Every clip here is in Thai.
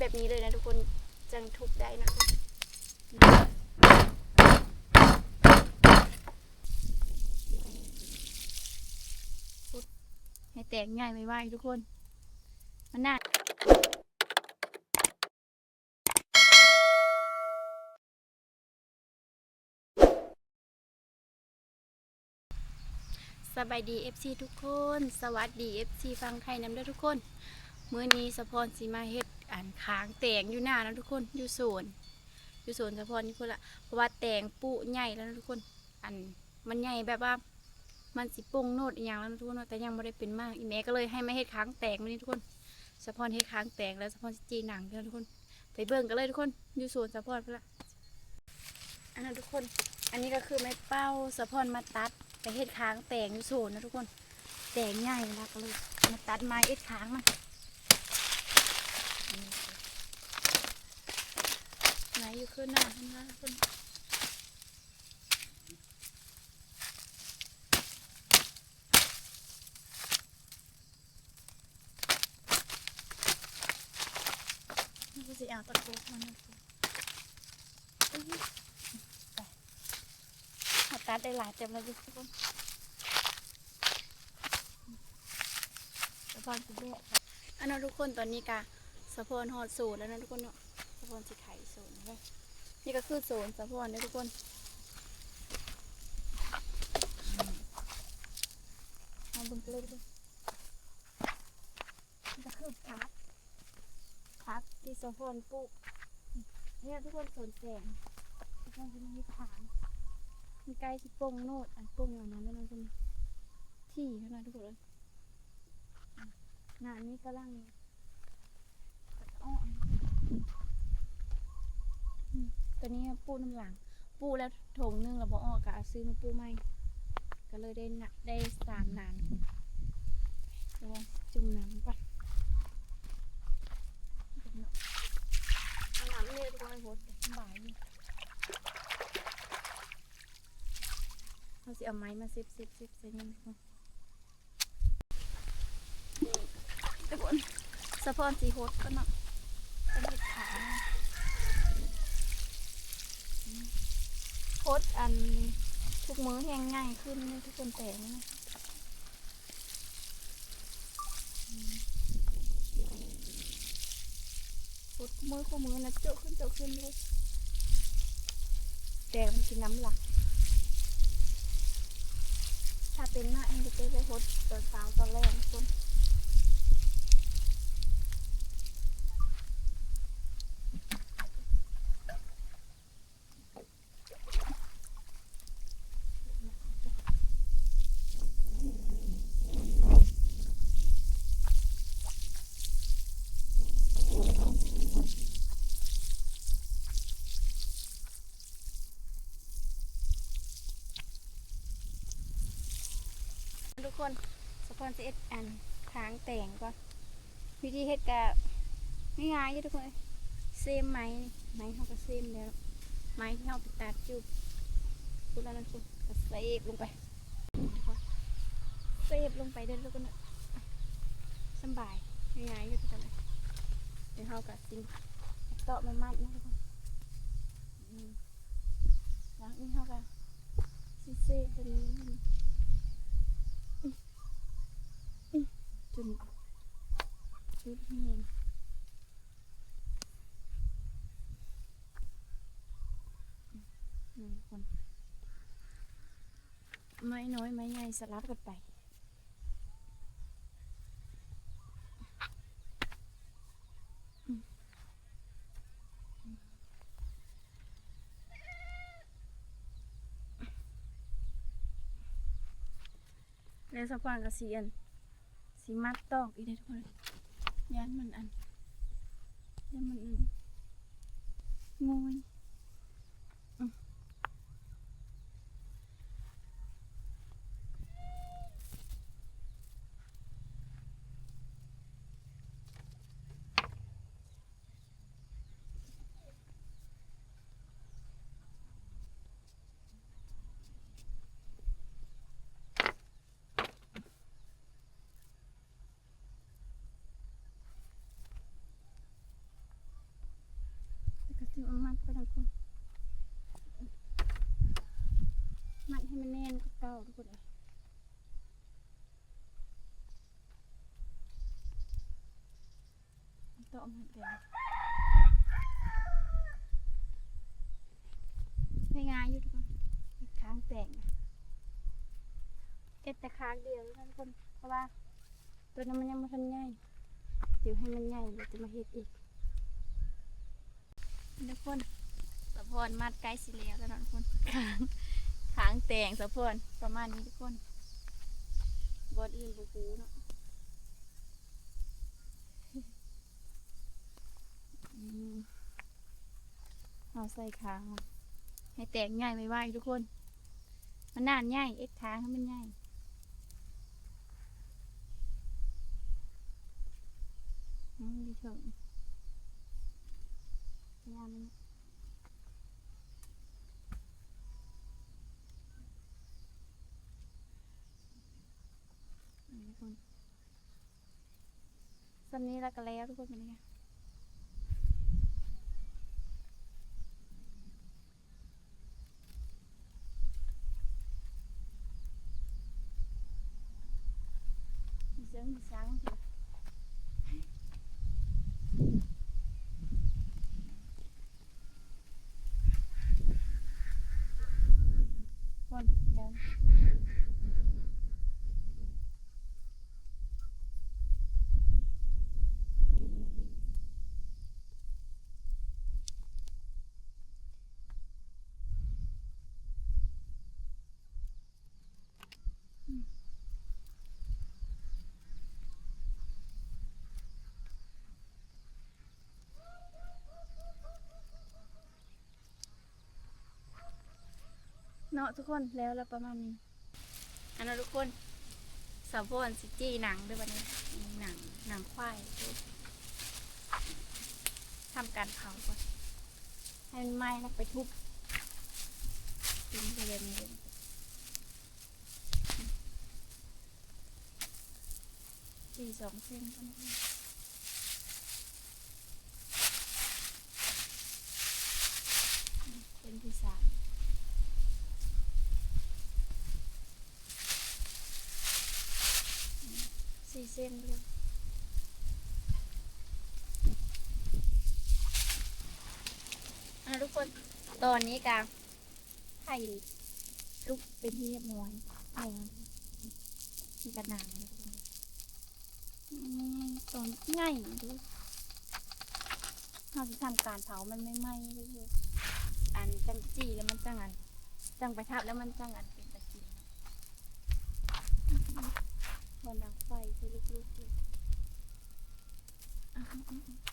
แบบนี้เลยนะทุกคนจังทุบได้นะให้แตกง่ายไม่ไหวทุกคน มันน่าสบายดี FC ทุกคน สวัสดี FC ฟังไทยน้ำด้อทุกคน มื้อนี้สะพรสีมาเฮ็ด อ่านค้างแตงอยู่หน้านะทุกคนอยู่สวนอยู่สวนสะพรนี่คนละเพราะว่าแตงปุใหญ่แล้วนะทุกคน อันมันใหญ่แบบว่า มันสิปงโนดอย่างแล้วนะทุกคนแต่ยังไม่ได้เป็นมากอีแม่ก็เลยให้มาเฮ็ดค้างแตงมื้อนี้ทุกคนสะพรเฮ็ดค้างแตงแล้วสะพรสิจีหนังกันทุกคน ไปเบิ่งกันเลยทุกคนอยู่สวนสะพรพุ่นละอันนั้นทุกคน อันนี้ก็คือไม้เป้าสะพรมาตัดไปเฮ็ดค้างแตงอยู่สวนนะทุกคน แตงใหญ่แล้วก็เลยมาตัดไม้เอ็ดค้างมัน ไหน อยู่ขึ้นหน้าขึ้นหน้าขึ้นนี่ก็สิเอาตะกุกมันนะอุ๊ยไปเอาตัดได้หลายเต็มเลยทุกคนสะพอนสิเบะอันนั้นทุกคนตอนนี้กะสะพอนหอดสูตรแล้วนะทุกคนเนาะ สะพนสีไข่โซนเลยนี่ก็คือโซนสะพอนนะทุกคนมาบึงเลยทุกคนนี่ก็คือพักพักที่สะพอนปลูกเนี่ยทุกคนสวนแสงทุกคนจะมีฐานมีใกล้ที่ปงโนดอันปงอย่างนั้นแล้วนะทุกคนที่เท่านั้นทุกคนเลยหนานี้กำลังอ้อ ตัวนี้ปูน้ำหลัง ปูแล้วถงนึงเราบอกออกกะซื้อมาปูใหม่ก็เลยได้หนักได้สามนานเดี๋ยวจุ่มน้ำก่อนน้ำเนี่ยทุกคนโหดสบายอยู่เราสิเอาไม้มาซิบซิบซิบใส่นี่ทุกคนทุกคนสะพอนสีโหดก็เนาะเป็นเห็ดขาว โคตรอันทุกมื้อแห้งง่ายขึ้นทุกคนแต่งนะโคตรมื้อคู่มือนะเจาะขึ้นเจาะขึ้นเลยแต่มันกินน้ำหลัก ถ้าเป็นมากเองจะไปโคตรตอนเช้าตอนแรกทุกคน คนสปอนเซตอันค้างแต่งก่อนวิธีเฮ็ดกะง่ายๆอยู่ทุกคนเซมไม้ไม้เขาก็เซมแล้วไม้ที่เราไปตัดจุบพูดแล้วนะคุณก็เซฟลงไปเซฟลงไปเด้อทุกคนสบายง่ายๆอยู่ทุกคนเลยเดี๋ยวเขาก็สิงเตาะไม่มัดนะทุกคนหลังนี้เขาก็สิเซฟตัวนี้ จน ชุดแห้งนี่คนไม้น้อยไม้ใหญ่สลับกันไปแล้วสักวันก็เสียนสีมัดตอกอีกเลยทุกคน ยันมันอันยั ให้มันแน่นกับเก่าทุกคนเลยต่อมาเดี๋ยวให้งานอยู่ทุกคนค้างแต่งเอ็ดแต่ค้างเดียวทุกคน เพราะว่าตัวนั้นมันยังไม่ทันใหญ่เดี๋ยวให้มันใหญ่เดี๋ยวจะมาเฮ็ดอีกทุกคนสะพอนมัดใกล้สิแล้วแล้วนะทุกคนค้าง ค้างแต่งสะพอนประมาณนี้ทุกคนบอดอื่นบูบูเนาะอืมเอาใส่ค้างให้แตกง่ายไวๆทุกคน มันนานง่ายเอ็ดค้างให้มันง่ายอืมดีเถิงพยายามมันอืมทุกคน สันนี้แล้วก็แล้วทุกคนเป็นไงมีเสียงมีช้างอยู่ คนเดิน เนาะทุกคนแล้วแล้วประมาณนี้ อันนั้นทุกคนสาวพนซิจี้หนังด้วยวันนี้หนังหนังควายทำการเผาก่อนให้มันไหม้แล้วไปทุบทิ้งไปเลยนี่เลยสี่สองเส้นก็ได้เส้นที่สาม สี่เส้นเลยอะทุกคนตอนนี้กาไข่ลุกเป็นที่เรียบร้อยไข่มีกระน่ำเลยทุกคนตอนง่ายดูเราจะทำการเผามันไม่ไหม้เลยอันจังจีแล้วมันจังอันจังไปทับแล้วมันจังอันเป Mm-hmm.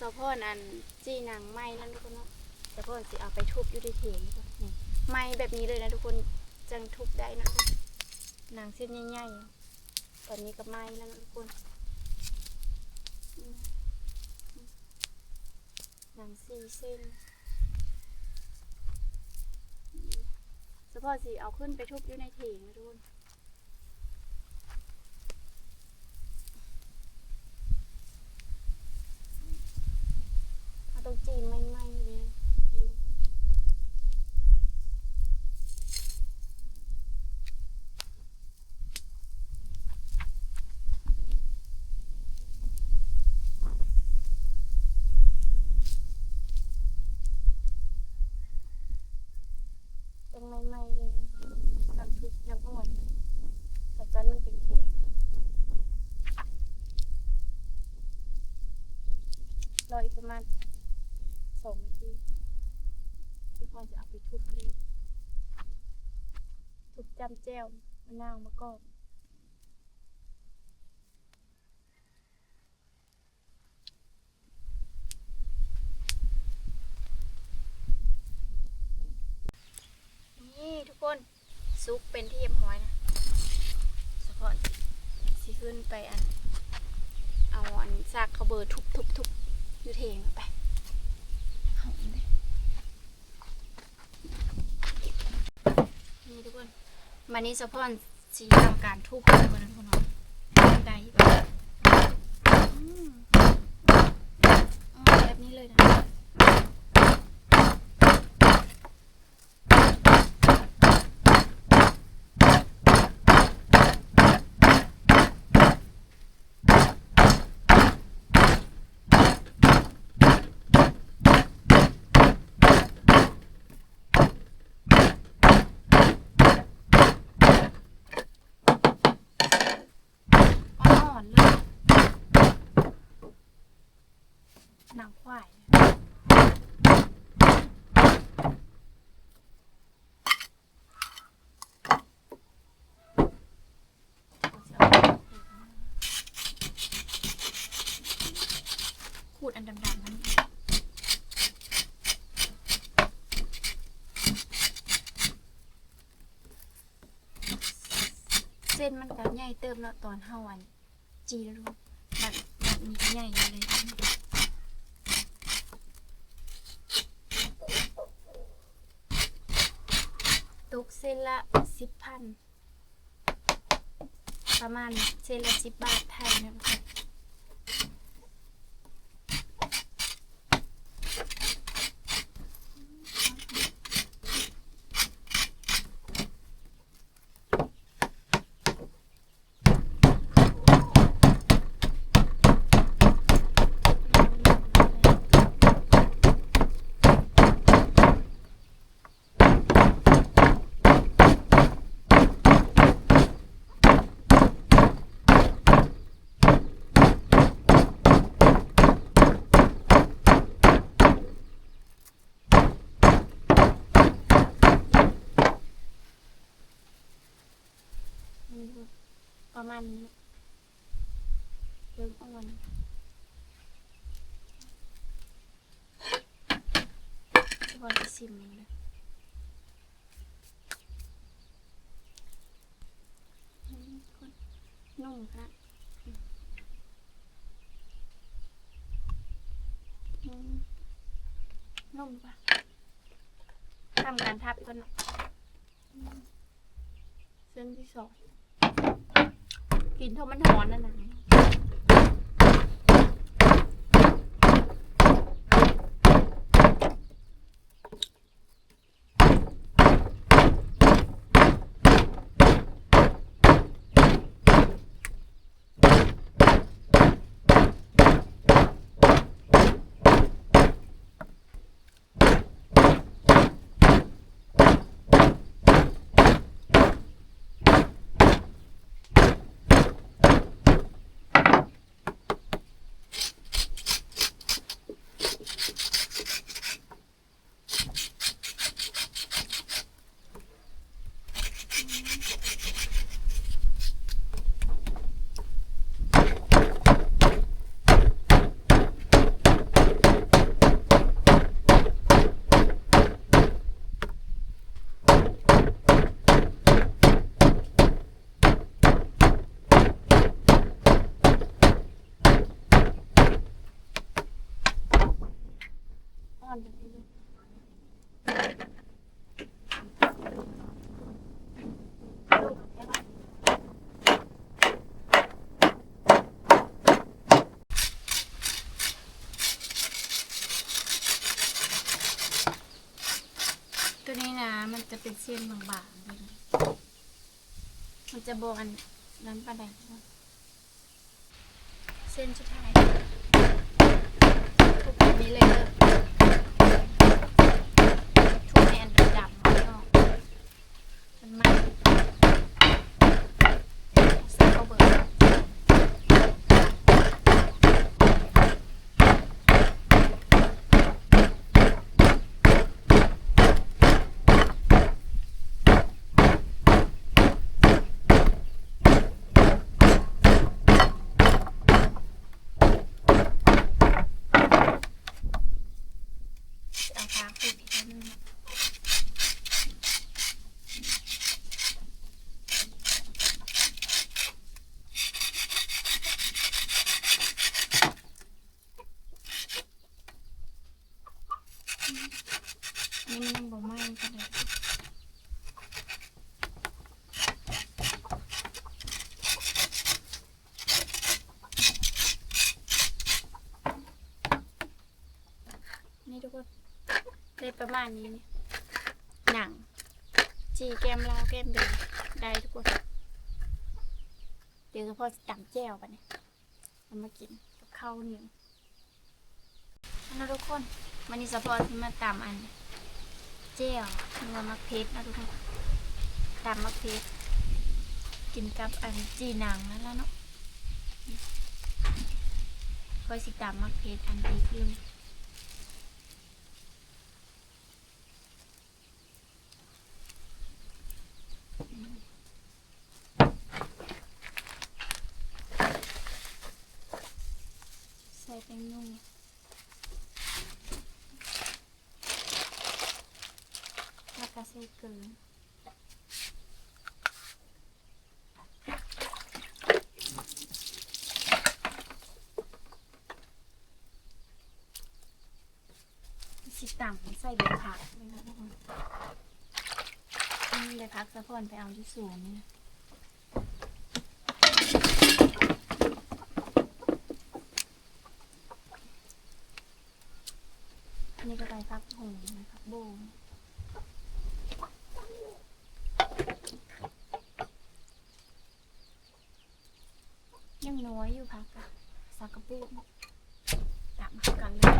สะพอนอันจีนังไหม้นั่นทุกคนเนาะสะพอนสิเอาไปทุบอยู่ที่เถียงนี่ไหม้แบบนี้เลยนะทุกคนจังทุบได้นะทุกคนหนังเส้นใหญ่ๆตอนนี้ก็ไหม้แล้วนะทุกคนหนังสี่เส้นสะพอนสิเอาขึ้นไปทุบอยู่ในเถียงนะทุกคน เอา ตรงจีนไม่ไหม้เลยตรงไม่ไหม้เลยน้ำทุกน้ำอ่อนแต่ตอนมันเป็นเขียงรออีกประมาณ อยจะเอาไปทุบเลทุบจำแจ้วมะนาวมะกอกนี่ทุกคนซุปเป็นที่เยี่ยมหอยนะสะพอนสิขึ้นไปอัน เอาอันซากเขาเบอร์ทุบทุบทุบยูเทงไป นี่ทุกคนวันนี้สะพอนสีทำการทุบกันนะทุกคนเนาะได้อืมอ๋อแบบนี้เลยนะ อ่อนๆเลยหนังควายขูดอันดำๆนั่น เส้นมันก็ใหญ่เติมเนาะตอนเฮาอันจีรูปแบบแบบมีใหญ่เลยตุกเส้นละสิบพันประมาณเส้นละสิบบาทไทยนะทุกคนนี่ลูก ประมาณนี้เริ่มอ่อนจะบอลจะซิมเลยนุ่มค่ะนุ่มปะทำการทับก่อนนะเส้นที่สอง กลิ่นเท่ามันหอนนั่นนะ อ่อนแบบนี้เลยตัวนี้นะ มันจะเป็นเส้นบางๆเลยมันจะโบอันนั้นประไดนเส้นสุดท้ายทุกแบบนี้เลยเด้อ ทุกในอันดำๆไม่ออกมันมันใส่เข้าเบอร์ นี้มันยังบ่ไหม้กันเลยนี่ทุกคนได้ประมาณนี้นี่หนัง จีแกมลาวแกมเบนได้ทุกคนเดี๋ยวเฉพาะตำแจ่วปะเนี่ยเอามากินกับข้าวเหนียวนะทุกคน มันนี่สะพอที่มาตำอัน เจลเนื้อมักเพชรนะทุกคนตำมักเพชรกินกับอันจีหนังนั่นแล้วเนาะค่อยสิตำมักเพชรอันดีขึ้นใส่แป้งนุ่มแล้วก็ใส่เกลือสิต่ำใส่ใบผักเลยนะทุกคน รักสะพอนไปเอาที่สวนนี่นะอันนี้ก็ใบพักหงนะครับโบงยังน้อยอยู่พักอะสักกระปุกตามเข้ากันเลย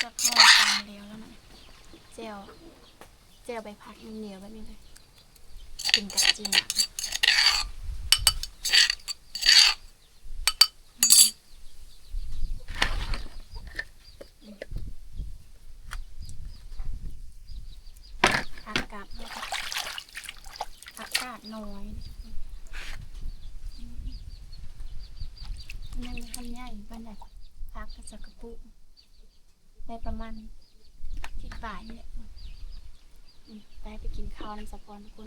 จะเข้าตามแล้วแล้วนะเจลเจ ลใบพักเหนียวๆแบบนี้เลยกินกับจีนอะอากาศแล้วก็อากาศน้อยยังทำใหญ่บ้านไหนพักกระสักกระปุกได้ประมาณที่ป่ายนี่แหละอืม ได้ไปกินข้าวน้ำสะพอนทุกคน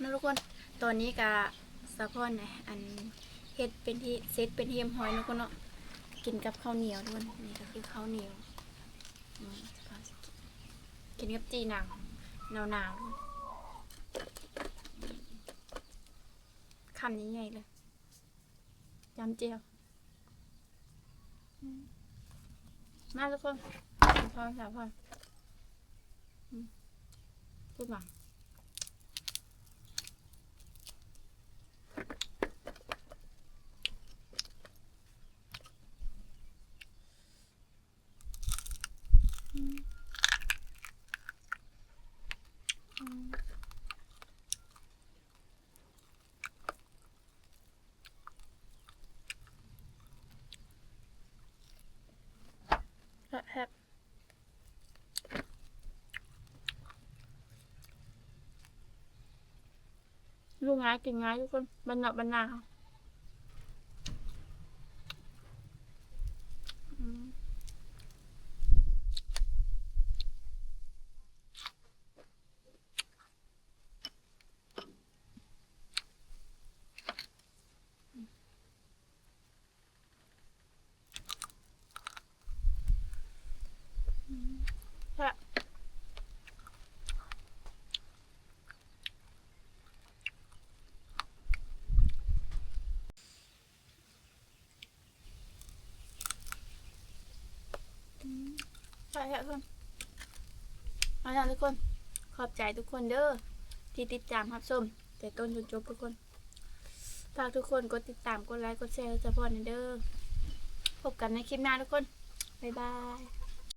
นะทุกคน ตอนนี้กะสะพอนนะอันเฮ็ดเป็นที่เซตเป็นเทียมหอยนะทุกคนเนาะ กินกับข้าวเหนียวทุกคนนี่ก็คือข้าวเหนียวกินกับจีหนังหนาวๆทุกคนคำนี้ไงเลย ยำเจียวมาทุกคนพอสาวพออืมพูดมาอืมอืม แฮบ ลูกง่ายกินง่ายทุกคนบรรณาบรรณาค่ะอืมแซ่บอืมใช่ค่ะทุกคนมาแล้วทุกคน ขอบใจทุกคนเด้อที่ติดตามครับชมแต่ต้นจนจบทุกคน ฝากทุกคนกดติดตาม กดไลค์ กดแชร์สปอนเดอร์พบกันในคลิปหน้าทุกคน บ๊ายบาย